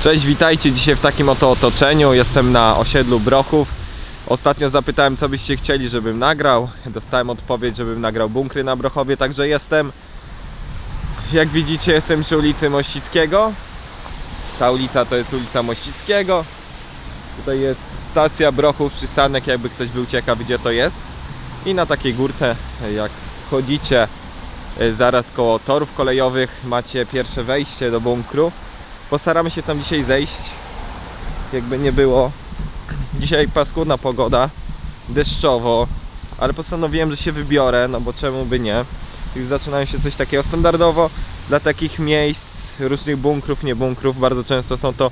Cześć, witajcie dzisiaj w takim oto otoczeniu. Jestem na osiedlu Brochów. Ostatnio zapytałem, co byście chcieli, żebym nagrał. Dostałem odpowiedź, żebym nagrał bunkry na Brochowie, także jestem. Jak widzicie, jestem przy ulicy Mościckiego. Ta ulica to jest ulica Mościckiego. Tutaj jest stacja Brochów, przystanek, jakby ktoś był ciekaw, gdzie to jest. I na takiej górce, jak chodzicie e, zaraz koło torów kolejowych, macie pierwsze wejście do bunkru. Postaramy się tam dzisiaj zejść. Jakby nie było. Dzisiaj paskudna pogoda, deszczowo, ale postanowiłem, że się wybiorę, no bo czemu by nie. Już zaczynają się coś takiego standardowo dla takich miejsc, różnych bunkrów, nie bunkrów. Bardzo często są to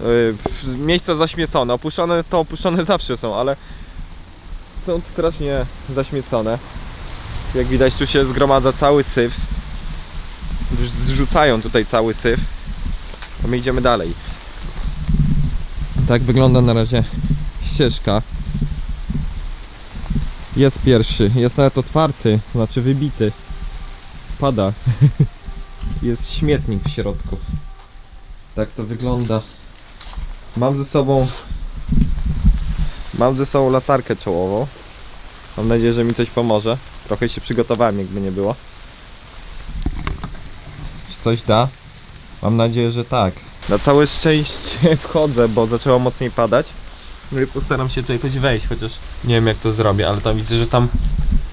yy, miejsca zaśmiecone. Opuszczone to opuszczone zawsze są, ale są strasznie zaśmiecone. Jak widać, tu się zgromadza cały syf. Zrzucają tutaj cały syf. A my idziemy dalej. Tak wygląda na razie ścieżka. Jest pierwszy, jest nawet otwarty, znaczy wybity. Pada. jest śmietnik w środku. Tak to wygląda. Mam ze sobą Mam ze sobą latarkę czołową. Mam nadzieję, że mi coś pomoże. Trochę się przygotowałem, jakby nie było. Czy coś da? Mam nadzieję, że tak. Na całe szczęście wchodzę, bo zaczęło mocniej padać. No i postaram się tutaj jakoś wejść, chociaż nie wiem jak to zrobię, ale tam widzę, że tam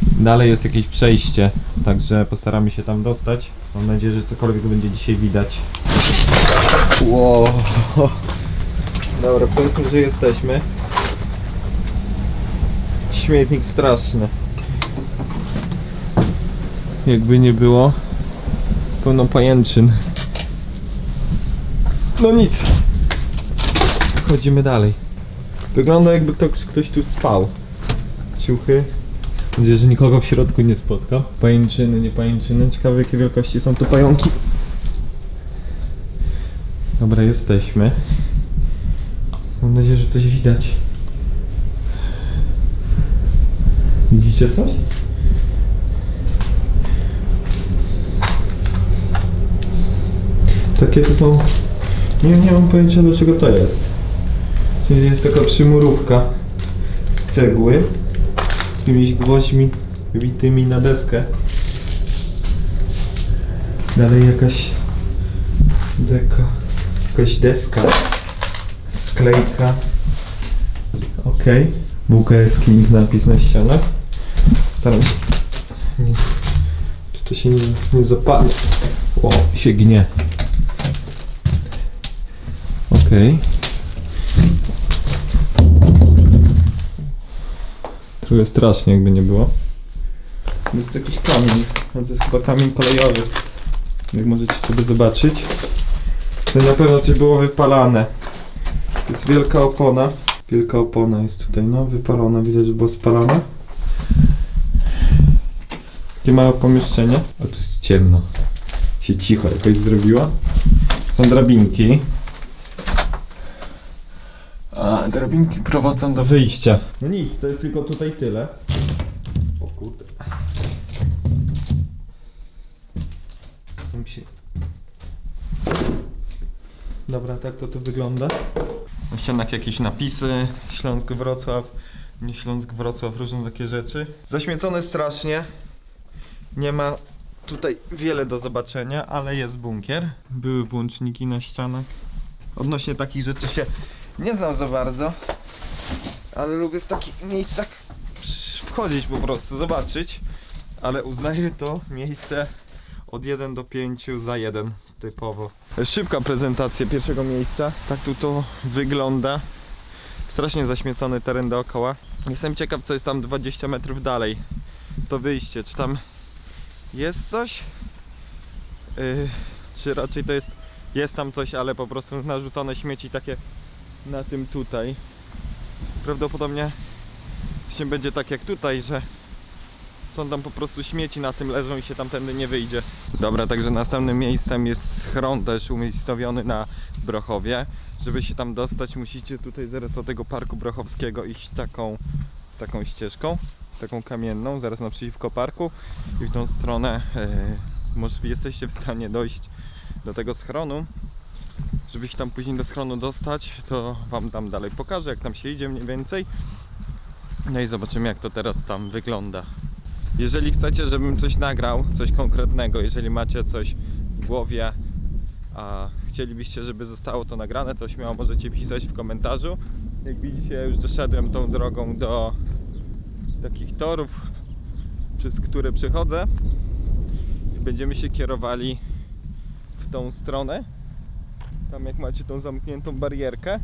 dalej jest jakieś przejście, także postaramy się tam dostać. Mam nadzieję, że cokolwiek będzie dzisiaj widać. Wow. Dobra, powiedzmy, że jesteśmy. Śmietnik straszny. Jakby nie było, pełno pajęczyn. No nic. Chodzimy dalej. Wygląda jakby to ktoś tu spał. Ciuchy. Mam nadzieję, że nikogo w środku nie spotkam. Pajęczyny, nie pajęczyny. Ciekawe jakie wielkości są tu pająki. Dobra, jesteśmy. Mam nadzieję, że coś widać. Widzicie coś? Takie tu są nie, nie mam pojęcia do czego to jest. Czyli jest taka przymurówka z cegły z jakimiś gwoźdźmi witymi na deskę. Dalej jakaś deka, jakaś deska, sklejka. Ok. Bułka jest king napis na ścianach. Staram się. Nie, czy to się nie, nie zapadnie. O, się gnie. Okej. Trochę strasznie jakby nie było. To jest jakiś kamień. To jest chyba kamień kolejowy. Jak możecie sobie zobaczyć. To na pewno coś było wypalane. To jest wielka opona. Wielka opona jest tutaj, no wypalona. Widać, że była spalana. Takie małe pomieszczenie. A tu jest ciemno. Się cicho jakoś zrobiła. Są drabinki. A, drabinki prowadzą do wyjścia. No nic, to jest tylko tutaj tyle. O kurde. Dobra, tak to tu wygląda. Na ścianach jakieś napisy, Śląsk Wrocław, nie Śląsk Wrocław, różne takie rzeczy. Zaśmiecone strasznie. Nie ma tutaj wiele do zobaczenia, ale jest bunkier. Były włączniki na ścianach. Odnośnie takich rzeczy się nie znam za bardzo, ale lubię w takich miejscach wchodzić po prostu, zobaczyć, ale uznaję to miejsce od 1 do 5 za 1 typowo. Szybka prezentacja pierwszego miejsca, tak tu to wygląda. Strasznie zaśmiecony teren dookoła. Jestem ciekaw co jest tam 20 metrów dalej. To wyjście, czy tam jest coś? Yy, czy raczej to jest, jest tam coś, ale po prostu narzucone śmieci takie na tym tutaj. Prawdopodobnie właśnie będzie tak jak tutaj, że są tam po prostu śmieci na tym leżą i się tamtędy nie wyjdzie. Dobra, także następnym miejscem jest schron też umiejscowiony na Brochowie. Żeby się tam dostać musicie tutaj zaraz od tego parku brochowskiego iść taką, taką ścieżką, taką kamienną, zaraz naprzeciwko parku i w tą stronę e, może jesteście w stanie dojść do tego schronu. Żeby się tam później do schronu dostać, to wam tam dalej pokażę, jak tam się idzie mniej więcej. No i zobaczymy, jak to teraz tam wygląda. Jeżeli chcecie, żebym coś nagrał, coś konkretnego, jeżeli macie coś w głowie, a chcielibyście, żeby zostało to nagrane, to śmiało możecie pisać w komentarzu. Jak widzicie, już doszedłem tą drogą do takich torów, przez które przechodzę będziemy się kierowali w tą stronę. Tam jak macie tą zamkniętą barierkę.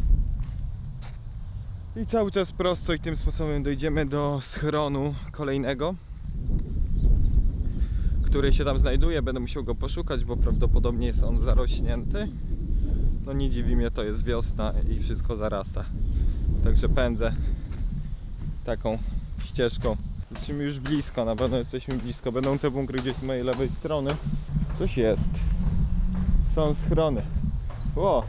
I cały czas prosto i tym sposobem dojdziemy do schronu kolejnego, który się tam znajduje. Będę musiał go poszukać, bo prawdopodobnie jest on zarośnięty. No nie dziwi mnie, to jest wiosna i wszystko zarasta. Także pędzę taką ścieżką. Jesteśmy już blisko, na pewno jesteśmy blisko. Będą te bunkry gdzieś z mojej lewej strony. Coś jest. Są schrony. Ło!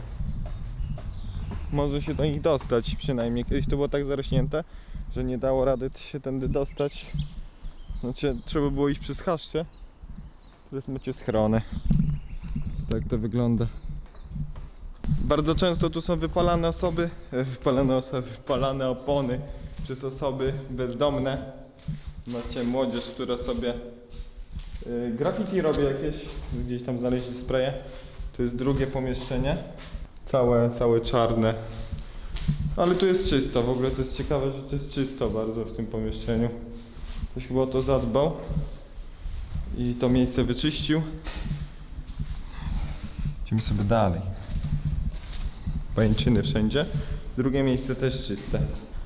Może się do nich dostać przynajmniej. Kiedyś to było tak zarośnięte, że nie dało rady się tędy dostać. Znaczy, trzeba było iść przez chaszcze. Teraz macie schrony. Tak to wygląda. Bardzo często tu są wypalane osoby, e, wypalane osoby, wypalane opony przez osoby bezdomne. Macie młodzież, która sobie y, graffiti robi jakieś, gdzieś tam znaleźli spreje. To jest drugie pomieszczenie. Całe, całe czarne. Ale tu jest czysto, w ogóle to jest ciekawe, że to jest czysto bardzo w tym pomieszczeniu. Ktoś chyba o to zadbał i to miejsce wyczyścił. Idziemy sobie dalej. Pajęczyny wszędzie. Drugie miejsce też czyste.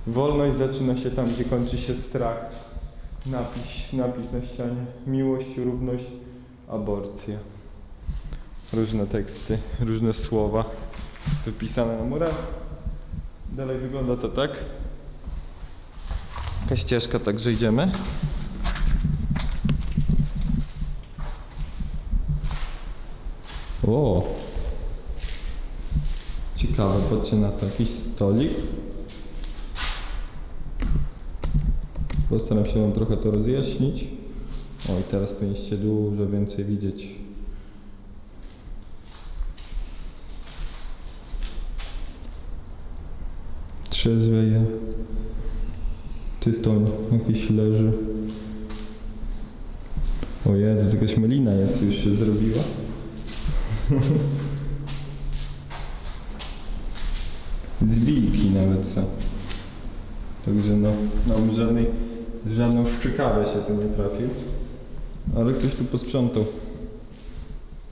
Wolność zaczyna się tam, gdzie kończy się strach. Napis, napis na ścianie. Miłość, równość, aborcja. Różne teksty, różne słowa wypisane na murach. Dalej wygląda to tak. Jaka ścieżka, także idziemy. O! Ciekawe, patrzcie na to, jakiś stolik. Postaram się Wam trochę to rozjaśnić. O, i teraz powinniście dużo więcej widzieć. Trzeźwieje. Tytoń jakiś leży. O Jezu, jakaś melina jest, już się zrobiła. Z wilki nawet są. Także no, no żadnej, żadną szczykawę się tu nie trafił. Ale ktoś tu posprzątał.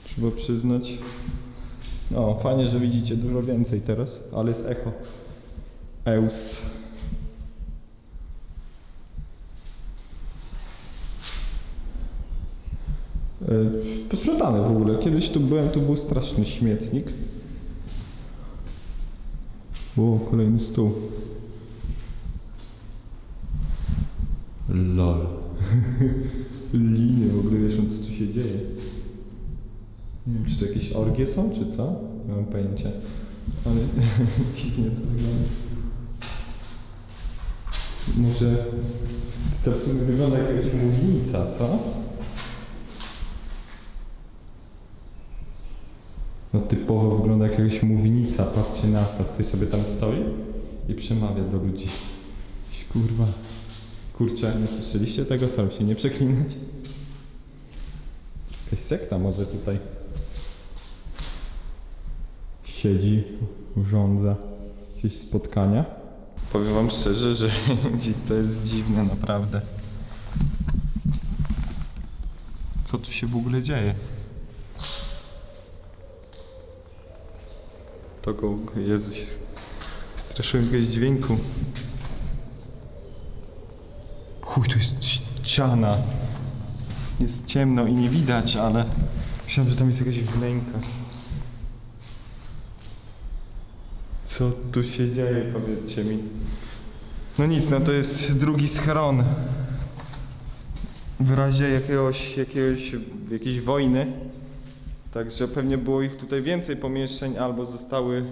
Trzeba przyznać. No, fajnie, że widzicie dużo więcej teraz, ale jest echo. Eus. Yy, Posprzątane w ogóle. Kiedyś tu byłem, tu był straszny śmietnik. O, kolejny stół. Lol. Linie, w ogóle wiesz, co tu się dzieje. Nie wiem, czy to jakieś orgie są, czy co? Nie mam pojęcia. Ale dziwnie to wygląda. Może to w sumie wygląda jak jakaś mównica, co? No typowo wygląda jak jakaś mównica, patrzcie na to. Ktoś sobie tam stoi i przemawia do ludzi. Kurwa. Kurczę, nie słyszeliście tego? Sam się nie przeklinać. Jakaś sekta może tutaj siedzi, urządza jakieś spotkania. Powiem wam szczerze, że to jest dziwne naprawdę. Co tu się w ogóle dzieje? Taką, Jezuś, straszyłem jakiegoś dźwięku. Chuj, tu jest ściana. Jest ciemno i nie widać, ale myślałem, że tam jest jakaś wnęka. Co tu się dzieje, powiedzcie mi. No nic, no to jest drugi schron. W razie jakiegoś, jakiegoś, jakiejś wojny. Także pewnie było ich tutaj więcej pomieszczeń albo zostały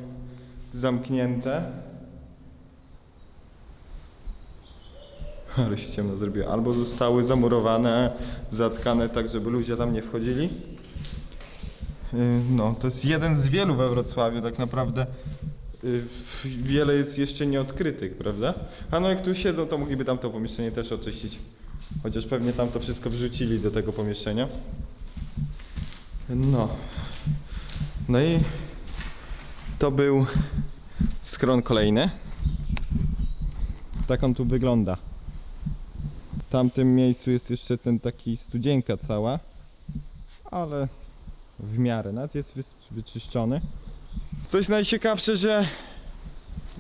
zamknięte. Ale się ciemno zrobiło. Albo zostały zamurowane, zatkane tak, żeby ludzie tam nie wchodzili. y, no, to jest jeden z wielu we Wrocławiu tak naprawdę. Y, Wiele jest jeszcze nieodkrytych, prawda? A no jak tu siedzą, to mogliby tam to pomieszczenie też oczyścić. Chociaż pewnie tam to wszystko wrzucili do tego pomieszczenia. No. No i to był schron kolejny. Tak on tu wygląda. W tamtym miejscu jest jeszcze ten taki studzienka cała, ale w miarę, nawet jest wyczyszczony. Coś najciekawsze, że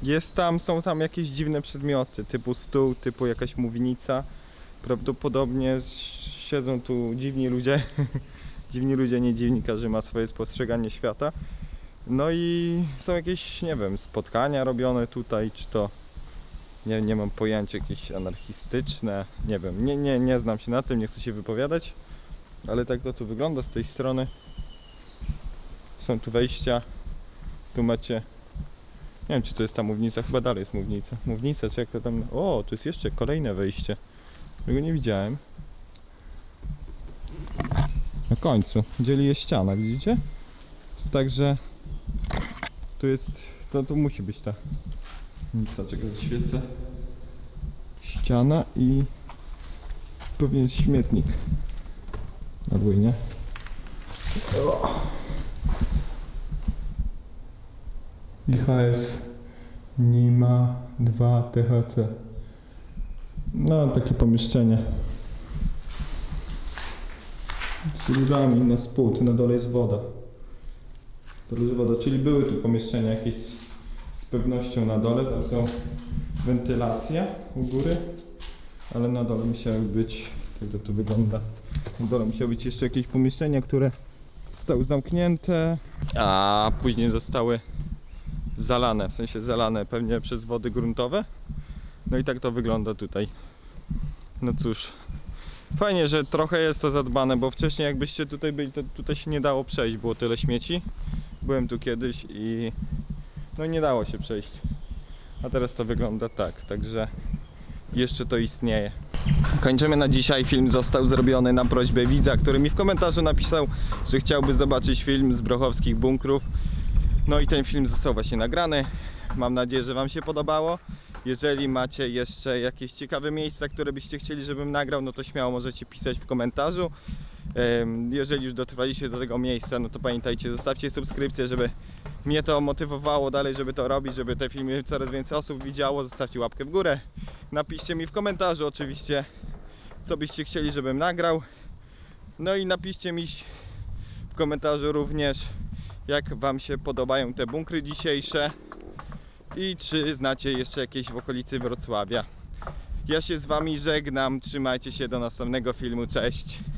jest tam, są tam jakieś dziwne przedmioty, typu stół, typu jakaś mównica. Prawdopodobnie siedzą tu dziwni ludzie. dziwni ludzie, nie dziwni, każdy ma swoje spostrzeganie świata. No i są jakieś, nie wiem, spotkania robione tutaj, czy to nie, nie mam pojęcia, jakieś anarchistyczne, nie wiem, nie, nie, nie znam się na tym, nie chcę się wypowiadać, ale tak to tu wygląda z tej strony. Są tu wejścia, tu macie, nie wiem czy to jest ta mównica, chyba dalej jest mównica, mównica czy jak to tam, o, tu jest jeszcze kolejne wejście, którego nie widziałem. Na końcu, dzieli je ściana, widzicie? Także tu jest, to, to musi być ta Nic, czego świecę. Ściana i pewnie jest śmietnik. Na dwójnie. O. IHS NIMA 2 THC. No, takie pomieszczenie. Z rurami na spód, na dole jest woda. To jest woda, czyli były tu pomieszczenia jakieś z, pewnością na dole, tam są wentylacje u góry, ale na dole musiały być, tak to tu wygląda, na dole musiały być jeszcze jakieś pomieszczenia, które zostały zamknięte, a później zostały zalane, w sensie zalane pewnie przez wody gruntowe. No i tak to wygląda tutaj. No cóż, fajnie, że trochę jest to zadbane, bo wcześniej jakbyście tutaj byli, to tutaj się nie dało przejść, było tyle śmieci. Byłem tu kiedyś i no nie dało się przejść. A teraz to wygląda tak, także jeszcze to istnieje. Kończymy na dzisiaj. Film został zrobiony na prośbę widza, który mi w komentarzu napisał, że chciałby zobaczyć film z Brochowskich Bunkrów. No i ten film został właśnie nagrany. Mam nadzieję, że Wam się podobało. Jeżeli macie jeszcze jakieś ciekawe miejsca, które byście chcieli, żebym nagrał, no to śmiało możecie pisać w komentarzu. Jeżeli już dotrwaliście do tego miejsca, no to pamiętajcie, zostawcie subskrypcję, żeby mnie to motywowało dalej, żeby to robić, żeby te filmy coraz więcej osób widziało. Zostawcie łapkę w górę. Napiszcie mi w komentarzu oczywiście, co byście chcieli, żebym nagrał. No i napiszcie mi w komentarzu również, jak Wam się podobają te bunkry dzisiejsze i czy znacie jeszcze jakieś w okolicy Wrocławia. Ja się z Wami żegnam, trzymajcie się do następnego filmu, cześć!